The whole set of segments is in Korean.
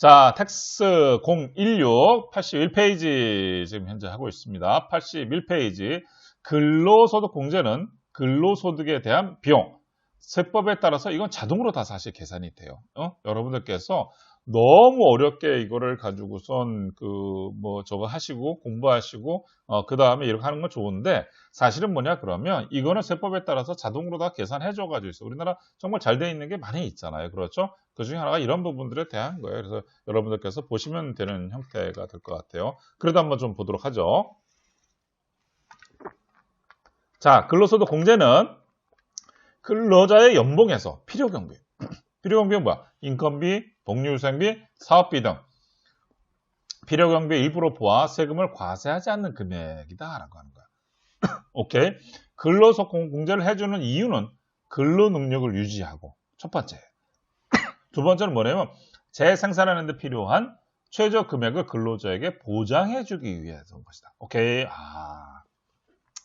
자, 텍스 016 81페이지 지금 현재 하고 있습니다. 81페이지 근로소득 공제는 근로소득에 대한 비용 세법에 따라서 이건 자동으로 다 사실 계산이 돼요. 어? 여러분들께서 너무 어렵게 이거를 가지고선 그 뭐 저거 하시고 공부하시고 어, 그 다음에 이렇게 하는 건 좋은데 사실은 뭐냐 그러면 이거는 세법에 따라서 자동으로 다 계산해 줘 가지고 있어. 우리나라 정말 잘 돼 있는 게 많이 있잖아요. 그렇죠? 그 중에 하나가 이런 부분들에 대한 거예요. 그래서 여러분들께서 보시면 되는 형태가 될 것 같아요. 그래도 한번 좀 보도록 하죠. 자, 근로소득 공제는 근로자의 연봉에서 필요경비. 필요경비는 뭐야? 인건비, 복리후생비, 사업비 등 필요 경비 일부로 포함 세금을 과세하지 않는 금액이다라고 하는 거야. 오케이. 근로소 공제를 해주는 이유는 근로 능력을 유지하고 첫 번째. 두 번째는 뭐냐면 재생산하는 데 필요한 최저 금액을 근로자에게 보장해주기 위해서인 것이다. 오케이. 아.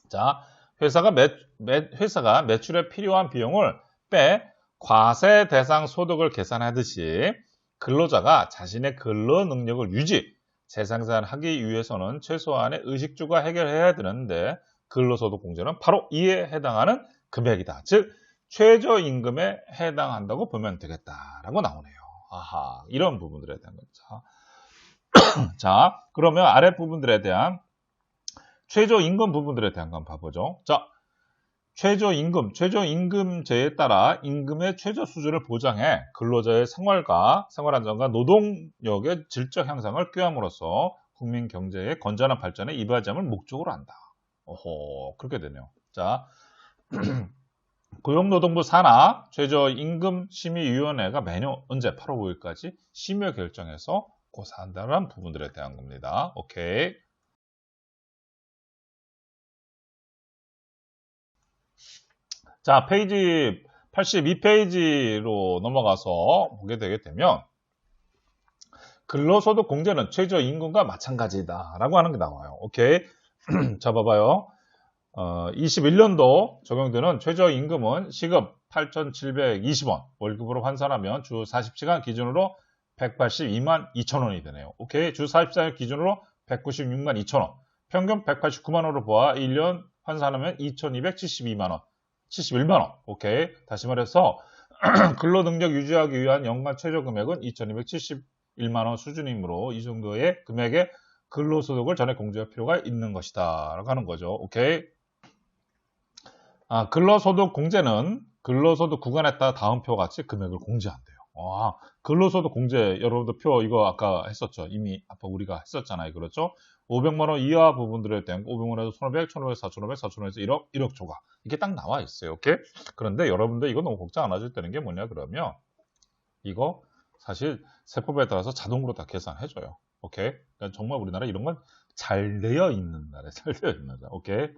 자, 회사가 매, 매, 회사가 매출에 필요한 비용을 빼 과세 대상 소득을 계산하듯이 근로자가 자신의 근로 능력을 유지, 재생산하기 위해서는 최소한의 의식주가 해결해야 되는데 근로소득 공제는 바로 이에 해당하는 금액이다. 즉 최저임금에 해당한다고 보면 되겠다라고 나오네요. 아하 이런 부분들에 대한 거죠. 자 그러면 아래 부분들에 대한 최저임금 부분들에 대한 거 한번 봐보죠. 자 최저임금, 최저임금제에 따라 임금의 최저 수준을 보장해 근로자의 생활과 생활안정과 노동력의 질적 향상을 꾀함으로써 국민 경제의 건전한 발전에 이바지함을 목적으로 한다. 오호, 그렇게 되네요. 자, 고용노동부 산하 최저임금심의위원회가 매년 언제 8월 5일까지 심의 결정해서 고사한다는 부분들에 대한 겁니다. 오케이. 자, 페이지 82페이지로 넘어가서 보게 되게 되면 근로소득 공제는 최저임금과 마찬가지다 라고 하는 게 나와요. 오케이. 자, 봐봐요. 어, 21년도 적용되는 최저임금은 시급 8,720원, 월급으로 환산하면 주 40시간 기준으로 182만 2천원이 되네요. 오케이. 주 44일 기준으로 196만 2천원. 평균 189만원으로 보아 1년 환산하면 2,272만원. 71만원. 오케이. 다시 말해서 근로능력 유지하기 위한 연간 최저 금액은 2,271만원 수준이므로 이 정도의 금액의 근로소득을 전액 공제할 필요가 있는 것이다. 라고 하는 거죠. 오케이. 아, 근로소득 공제는 근로소득 구간에 따라 다음 표 같이 금액을 공제한대요. 아, 근로소득 공제 여러분들 표 이거 아까 했었죠. 이미 아까 우리가 했었잖아요. 그렇죠? 500만 원 이하 부분들에 대한 500만원에서 1500, 1500, 4500, 4500에서 1억, 1억 조각 이게 딱 나와 있어요. 오케이? 그런데 여러분들 이거 너무 걱정 안 하셔도 되는 게 뭐냐 그러면 이거 사실 세법에 따라서 자동으로 다 계산해줘요. 오케이? 그러니까 정말 우리나라 이런 건 잘 되어 있는 나라, 잘 되어 있는 나라. 오케이?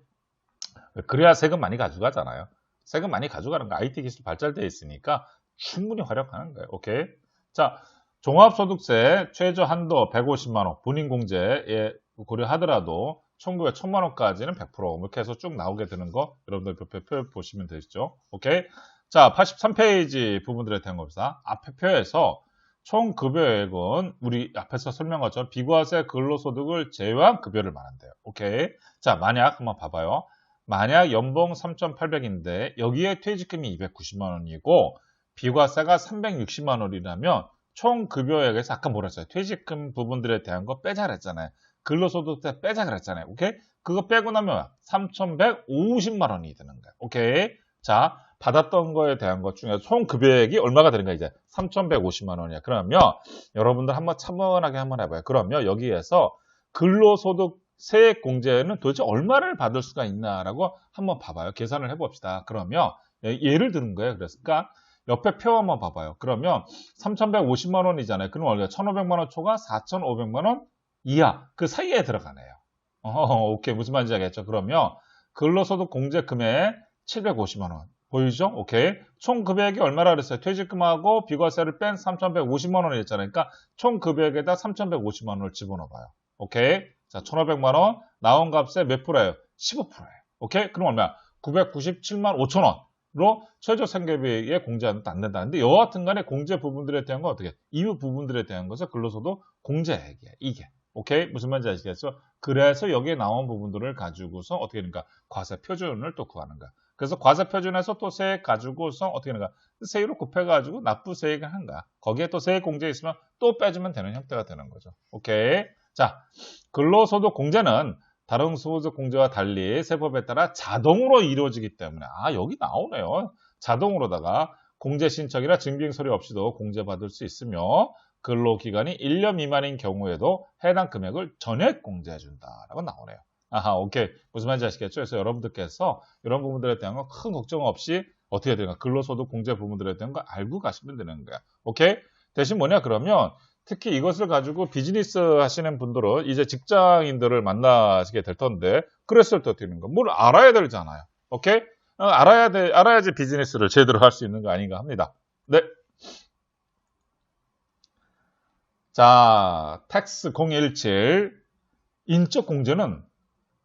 그래야 세금 많이 가져가잖아요. 세금 많이 가져가는 거 IT 기술 발달되어 있으니까 충분히 활용하는 거예요. 오케이? 자, 종합소득세 최저 한도 150만 원 본인공제에 고려하더라도 1900, 1000만원까지는 100% 이렇게 해서 쭉 나오게 되는 거 여러분들 표 보시면 되시죠. 오케이? 자, 83페이지 부분들에 대한 겁니다. 앞에 표에서 총 급여액은 우리 앞에서 설명한 것처럼 비과세 근로소득을 제외한 급여를 말한대요. 오케이? 자, 만약 한번 봐봐요. 만약 연봉 3,800인데 여기에 퇴직금이 290만 원이고 비과세가 360만 원이라면 총 급여액에서 아까 뭐라 했어요? 퇴직금 부분들에 대한 거 빼자 그랬잖아요. 근로소득 세 빼자 그랬잖아요. 오케이? 그거 빼고 나면 3,150만 원이 되는 거예요. 오케이? 자, 받았던 거에 대한 것 중에 총 급여액이 얼마가 되는 거야 이제 3,150만 원이야. 그러면 여러분들 한번 차분하게 한번 해봐요. 그러면 여기에서 근로소득 세액 공제는 도대체 얼마를 받을 수가 있나라고 한번 봐봐요. 계산을 해봅시다. 그러면 예를 드는 거예요. 그러니까 옆에 표 한번 봐봐요. 그러면 3,150만 원이잖아요. 그럼 얼마? 1,500만 원 초과 4,500만 원 이하 그 사이에 들어가네요. 어, 오케이 무슨 말인지 알겠죠? 그러면 근로소득 공제 금액 750만 원 보이죠? 오케이 총 금액이 얼마라 그랬어요? 퇴직금하고 비과세를 뺀 3,150만 원이 었잖아요 그러니까 총 금액에다 3,150만 원을 집어넣어봐요. 오케이 자 1,500만 원 나온 값의 몇 프로예요? 15%예요. 오케이 그럼 얼마야? 997만 5천 원 최저 생계비에 공제는 안 된다는데 여하튼 간에 공제 부분들에 대한 건 어떻게 이후 부분들에 대한 것을 근로소득 공제액이야 이게 오케이 무슨 말인지 아시겠죠? 그래서 여기에 나온 부분들을 가지고서 어떻게 되는가 과세 표준을 또 구하는 거야. 그래서 과세 표준에서 또 세액 가지고서 어떻게 되는가 세율을 곱해가지고 납부 세액을 한 거야. 거기에 또 세액 공제 있으면 또 빼주면 되는 형태가 되는 거죠. 오케이. 자, 근로소득 공제는 다른 소득 공제와 달리 세법에 따라 자동으로 이루어지기 때문에 아 여기 나오네요. 자동으로다가 공제 신청이나 증빙 서류 없이도 공제받을 수 있으며 근로기간이 1년 미만인 경우에도 해당 금액을 전액 공제해준다라고 나오네요. 아하, 오케이. 무슨 말인지 아시겠죠? 그래서 여러분들께서 이런 부분들에 대한 거큰 걱정 없이 어떻게 되는가 근로소득 공제 부분들에 대한 거 알고 가시면 되는 거야. 오케이? 대신 뭐냐 그러면 특히 이것을 가지고 비즈니스 하시는 분들은 이제 직장인들을 만나시게 될 텐데 그랬을 때 어떻게 되는 가 뭘 알아야 되잖아요. 오케이? 어, 알아야 돼, 알아야지 비즈니스를 제대로 할 수 있는 거 아닌가 합니다. 네. 자, 텍스 017 인적 공제는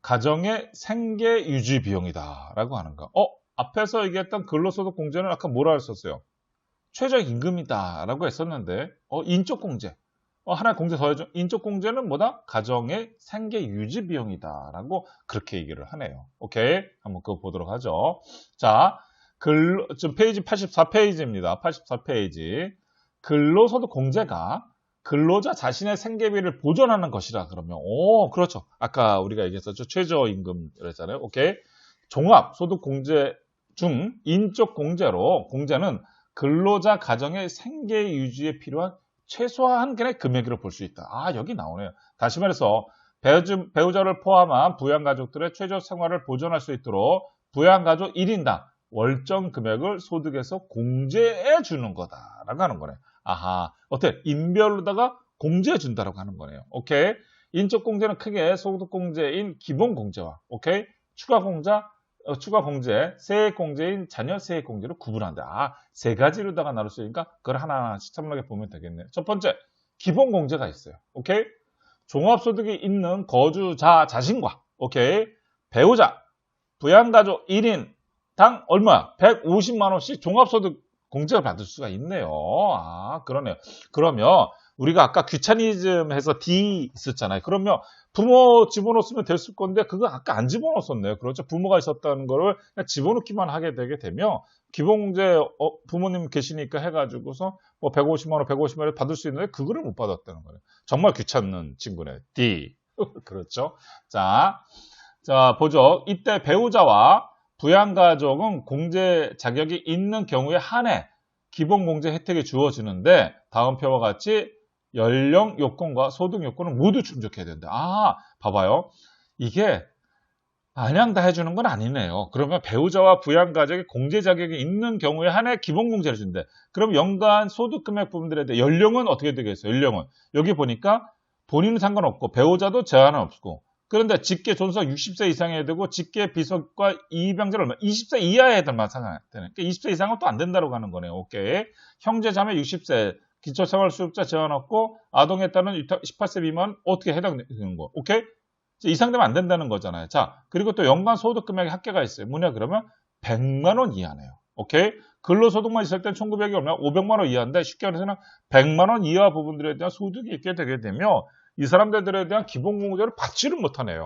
가정의 생계 유지 비용이다 라고 하는 거. 어? 앞에서 얘기했던 근로소득 공제는 아까 뭐라 했었어요? 최저임금이다 라고 했었는데 어, 인적 공제. 어, 하나 공제 더해줘. 인적 공제는 뭐다? 가정의 생계 유지 비용이다 라고 그렇게 얘기를 하네요. 오케이? 한번 그거 보도록 하죠. 자, 근 지금 페이지 84페이지입니다. 84페이지. 근로소득 공제가 근로자 자신의 생계비를 보존하는 것이라 그러면 오 그렇죠. 아까 우리가 얘기했었죠. 최저임금 그랬잖아요. 오케이. 종합 소득 공제 중 인적 공제로 공제는 근로자 가정의 생계 유지에 필요한 최소한 금액 금액으로 볼 수 있다. 아 여기 나오네요. 다시 말해서 배우자 를 포함한 부양가족들의 최저 생활을 보존할 수 있도록 부양가족 1인당 월정 금액을 소득에서 공제해 주는 거다라고 하는 거네요. 아하, 어때? 인별로다가 공제해 준다라고 하는 거네요. 오케이? 인적 공제는 크게 소득 공제인 기본 공제와 오케이? 추가 공자 어, 추가 공제, 세액 공제인 자녀 세액 공제를 구분한다. 아, 세 가지로다가 나눌 수 있으니까 그걸 하나하나씩 참하게 보면 되겠네요. 첫 번째, 기본 공제가 있어요. 오케이? 종합소득이 있는 거주자 자신과 오케이? 배우자, 부양가족 1인당 얼마? 150만 원씩 종합소득 공제를 받을 수가 있네요. 아, 그러네요. 그러면 우리가 아까 귀차니즘 해서 D 있었잖아요. 그러면 부모 집어넣었으면 됐을 건데 그거 아까 안 집어넣었었네요. 그렇죠. 부모가 있었다는 거를 집어넣기만 하게 되게 되면 기본공제 어, 부모님 계시니까 해가지고서 뭐 150만 원, 150만 원 받을 수 있는데 그거를 못 받았다는 거예요. 정말 귀찮는 친구네. D. 그렇죠. 자, 자 보죠. 이때 배우자와 부양가족은 공제 자격이 있는 경우에 한해 기본 공제 혜택이 주어지는데 다음 표와 같이 연령 요건과 소득 요건을 모두 충족해야 된다. 아, 봐봐요. 이게 마냥 다 해주는 건 아니네요. 그러면 배우자와 부양가족이 공제 자격이 있는 경우에 한해 기본 공제를 준대. 그럼 연간 소득 금액 부분들에 대해 연령은 어떻게 되겠어요? 연령은 여기 보니까 본인은 상관없고 배우자도 제한은 없고 그런데 직계 존속 60세 이상이어야 되고 직계 비속과 이병자를 얼마? 20세 이하의 애들만 상관되는. 그러니까 20세 이상은 또 안 된다고 하는 거네요. 오케이. 형제 자매 60세 기초생활수급자 제한 없고 아동에 따른 18세 미만 어떻게 해당되는 거? 오케이? 이상 되면 안 된다는 거잖아요. 자, 그리고 또 연간 소득 금액의 합계가 있어요. 뭐냐 그러면 100만 원 이하네요. 오케이? 근로소득만 있을 땐 1900이 얼마? 500만 원 이하인데 쉽게 말해서는 100만 원 이하 부분들에 대한 소득이 있게 되게 되면 이 사람들에 대한 기본 공제를 받지를 못하네요.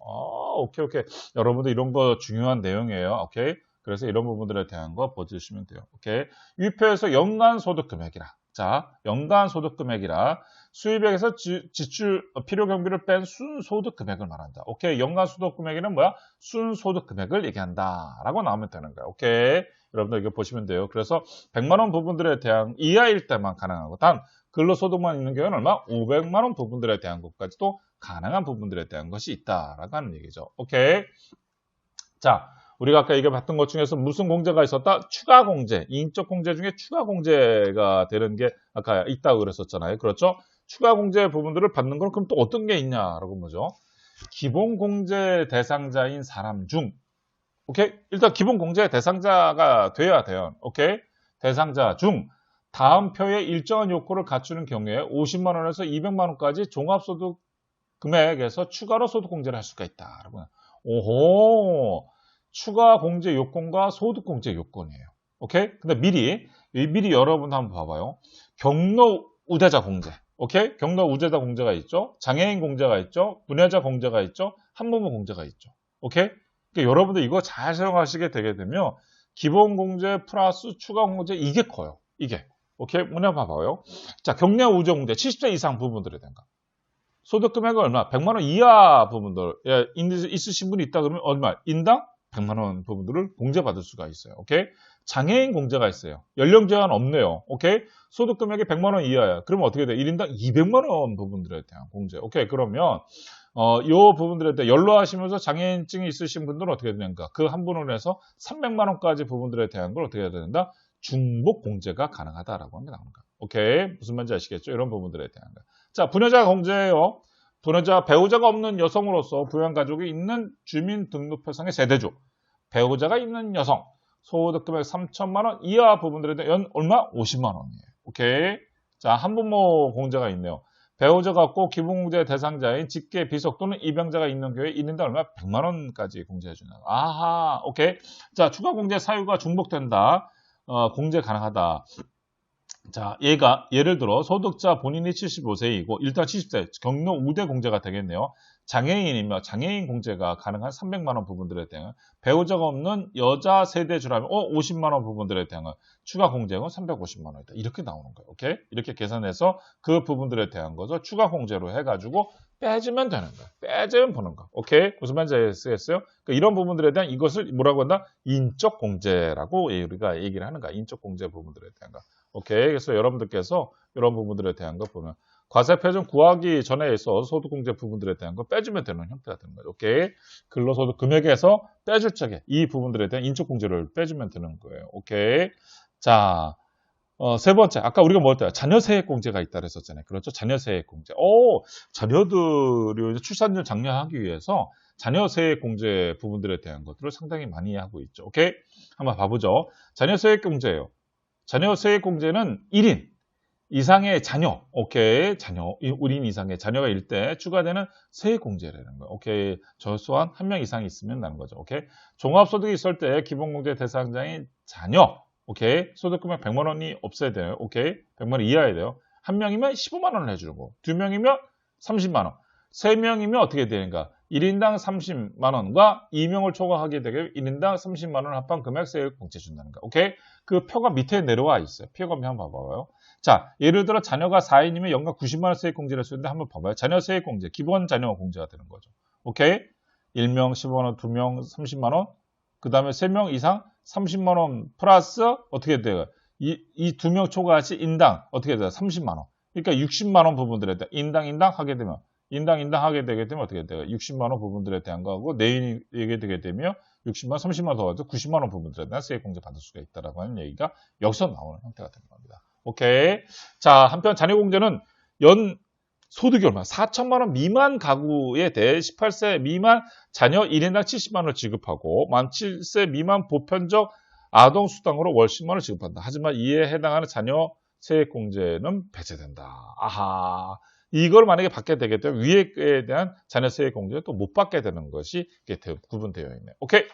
아, 오케이, 오케이. 여러분들 이런 거 중요한 내용이에요. 오케이. 그래서 이런 부분들에 대한 거 보여주시면 돼요. 오케이. 위표에서 연간 소득 금액이라. 자, 연간 소득 금액이라 수입액에서 지, 출 필요 경비를 뺀 순소득 금액을 말한다. 오케이. 연간 소득 금액에는 뭐야? 순소득 금액을 얘기한다. 라고 나오면 되는 거야. 오케이. 여러분들 이거 보시면 돼요. 그래서 100만 원 부분들에 대한 이하일 때만 가능하고 단 근로소득만 있는 경우는 얼마? 500만 원 부분들에 대한 것까지도 가능한 부분들에 대한 것이 있다라고 하는 얘기죠. 오케이. 자, 우리가 아까 얘기했던 것 중에서 무슨 공제가 있었다? 추가 공제. 인적 공제 중에 추가 공제가 되는 게 아까 있다고 그랬었잖아요. 그렇죠? 추가 공제 부분들을 받는 건 그럼 또 어떤 게 있냐라고 뭐죠? 기본 공제 대상자인 사람 중 오케이? 일단 기본 공제 대상자가 돼야 돼요. 오케이? 대상자 중 다음 표에 일정한 요건을 갖추는 경우에 50만 원에서 200만 원까지 종합소득 금액에서 추가로 소득공제를 할 수가 있다. 여러분. 오호. 추가 공제 요건과 소득 공제 요건이에요. 오케이? 근데 미리 이 미리 여러분 한번 봐봐요. 경로 우대자 공제. 오케이? 경로 우대자 공제가 있죠. 장애인 공제가 있죠. 분야자 공제가 있죠. 한부모 공제가 있죠. 오케이? 그러니까 여러분들 이거 잘 사용하시게 되게 되면 기본 공제 플러스 추가 공제 이게 커요. 이게. 오케이? 뭐냐 봐봐요. 자, 우저 공제 70세 이상 부분들에 대한 거. 소득 금액은 얼마? 100만 원 이하 부분들 예, 있- 있으신 분이 있다 그러면 얼마? 인당 100만 원 부분들을 공제받을 수가 있어요. 오케이? 장애인 공제가 있어요. 연령 제한 없네요. 오케이? 소득 금액이 100만 원 이하야. 그러면 어떻게 돼? 1인당 200만 원 부분들에 대한 공제. 오케이? 그러면 어, 요 부분들에 대해 연로하시면서 장애인증이 있으신 분들은 어떻게 되는가? 그 한 분을 해서 300만 원까지 부분들에 대한 걸 어떻게 해야 된다? 중복 공제가 가능하다라고 거야. 오케이? 무슨 말인지 아시겠죠? 이런 부분들에 대한 거. 자, 분여자 공제예요. 분여자 배우자가 없는 여성으로서 부양 가족이 있는 주민등록표상의 세대주. 배우자가 있는 여성. 소득 금액 3천만 원 이하 부분들에 대한 연 얼마? 50만 원이에요. 오케이? 자, 한부모 공제가 있네요. 배우자가 없고 기본공제 대상자인 직계 비속 또는 입양자가 있는 경우에 있는데 얼마? 100만 원까지 공제해 주는 거. 아하, 오케이. 자, 추가 공제 사유가 중복된다. 어, 공제 가능하다. 자, 얘가 예를 들어 소득자 본인이 75세이고 일단 70세 경로 우대 공제가 되겠네요. 장애인이며 장애인 공제가 가능한 300만 원 부분들에 대한 배우자가 없는 여자 세대주라면 어 50만 원 부분들에 대한 추가 공제액은 350만 원이다. 이렇게 나오는 거예요. 오케이? 이렇게 계산해서 그 부분들에 대한 것을 추가 공제로 해 가지고 빼주면 되는 거야. 빼주면 보는 거. 오케이? 무슨 말인지 아시겠어요? 그러니까 이런 부분들에 대한 이것을 뭐라고 한다? 인적 공제라고 우리가 얘기를 하는 거야. 인적 공제 부분들에 대한 거. 오케이. 그래서 여러분들께서 이런 부분들에 대한 거 보면 과세표준 구하기 전에 있어 소득공제 부분들에 대한 거 빼주면 되는 형태가 되는 거죠. 오케이. 근로소득 금액에서 빼줄 적에 이 부분들에 대한 인적공제를 빼주면 되는 거예요. 오케이. 자, 어, 세 번째. 아까 우리가 뭐 했대요? 자녀세액공제가 있다 그랬었잖아요. 그렇죠? 자녀세액공제. 오, 자녀들이 출산율 장려하기 위해서 자녀세액공제 부분들에 대한 것들을 상당히 많이 하고 있죠. 오케이? 한번 봐보죠. 자녀세액공제예요. 자녀 세액공제는 1인 이상의 자녀, 오케이, 자녀, 1인 이상의 자녀가 일 때 추가되는 세액공제라는 거예요. 오케이, 저소한 한 명 이상이 있으면 나는 거죠. 오케이, 종합소득이 있을 때 기본공제 대상자인 자녀, 오케이, 소득금액 100만 원이 없어야 돼요. 오케이, 100만 원 이하야 돼요. 한 명이면 15만 원을 해주는 거, 두 명이면 30만 원, 세 명이면 어떻게 되는가? 1인당 30만 원과 2명을 초과하게 되게 1인당 30만 원 합한 금액 세액 공제 준다는 거. 오케이? 그 표가 밑에 내려와 있어요. 표가 한번 봐봐요. 자, 예를 들어 자녀가 4인이면 연간 90만 원 세액 공제를 쓰는데 한번 봐봐요. 자녀 세액 공제, 기본 자녀 공제가 되는 거죠. 오케이? 1명 15만 원, 2명 30만 원, 그 다음에 3명 이상 30만 원 플러스 어떻게 돼요? 이, 이두명 초과시 인당 어떻게 돼요? 30만 원. 그러니까 60만 원 부분들에 대해 인당 인당 하게 되면 인당 인당 하게 되게 되면 어떻게 돼요? 60만 원 부분들에 대한 거하고 얘기 되게 되면 60만 원, 30만 원 더가지고 90만 원 부분들에 대한 세액 공제 받을 수가 있다라고 하는 얘기가 여기서 나오는 형태가 되는 겁니다. 오케이. 자, 한편 자녀 공제는 연 소득이 얼마? 4천만 원 미만 가구에 대해 18세 미만 자녀 1인당 70만 원을 지급하고 만 7세 미만 보편적 아동 수당으로 월 10만 원을 지급한다. 하지만 이에 해당하는 자녀 세액 공제는 배제된다. 아하. 이걸 만약에 받게 되게 되면 위에 에 대한 자녀 세액 공제는 또 못 받게 되는 것이 이게 구분되어 있네. 오케이.